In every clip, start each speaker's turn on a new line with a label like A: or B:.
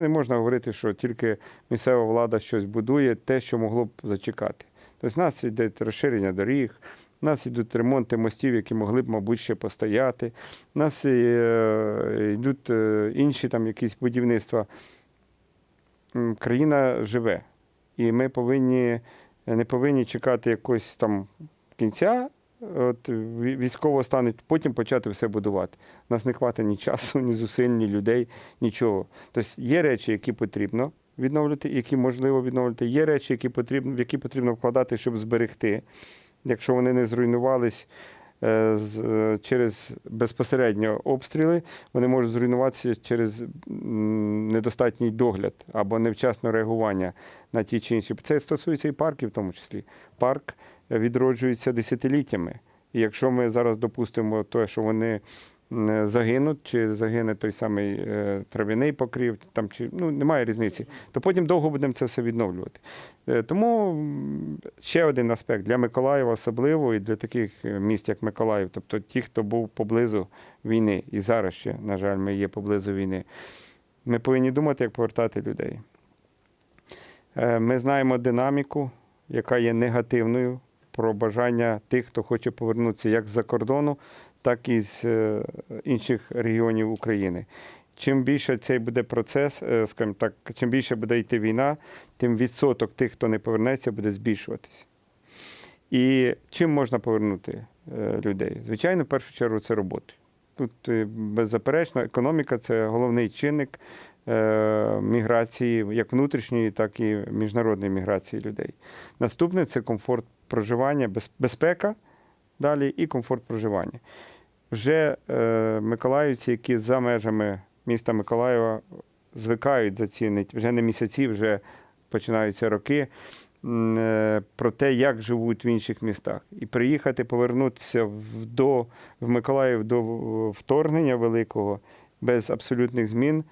A: Не можна говорити, що тільки місцева влада щось будує, те, що могло б зачекати. Тобто в нас йде розширення доріг, в нас йдуть ремонти мостів, які могли б, мабуть, ще постояти. У нас е, йдуть е, інші там якісь будівництва. Країна живе, і ми повинні не повинні чекати якогось там кінця. От військово стануть, потім почати все будувати. У нас не хватить ні часу, ні зусиль, ні людей, нічого. Тобто є речі, які потрібно відновлювати, які можливо відновлювати. Є речі, які потрібно, в які потрібно вкладати, щоб зберегти. Якщо вони не зруйнувались е, е, через безпосередньо обстріли, вони можуть зруйнуватися через недостатній догляд або невчасне реагування на ті чи інші. Це стосується і парків, в тому числі. Парк відроджується десятиліттями. І якщо ми зараз допустимо те, що вони загинуть, чи загине той самий е, трав'яний покрів, там чи ну немає різниці, то потім довго будемо це все відновлювати. Е, Тому ще один аспект для Миколаєва особливо і для таких е, міст, як Миколаїв, тобто ті, хто був поблизу війни, і зараз ще, на жаль, ми є поблизу війни. Ми повинні думати, як повертати людей. Ми знаємо динаміку, яка є негативною про бажання тих, хто хоче повернутися як з-за кордону, так і з е, інших регіонів України. Чим більше цей буде процес, е, скажімо так, чим більше буде йти війна, тим відсоток тих, хто не повернеться, буде збільшуватися. І чим можна повернути е, людей? Звичайно, в першу чергу це роботи. Тут беззаперечно, економіка це головний чинник міграції, як внутрішньої, так і міжнародної міграції людей. Наступне це комфорт проживання, безпека далі і комфорт проживання. Вже е, миколаївці, які за межами міста Миколаєва звикають за ці не- вже не місяці, вже починаються роки. е, Про те, як живуть в інших містах, і приїхати, повернутися в, до, в Миколаїв до вторгнення великого без абсолютних змін,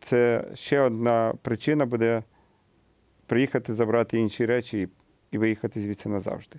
A: це ще одна причина буде приїхати, забрати інші речі і, виїхати звідси назавжди.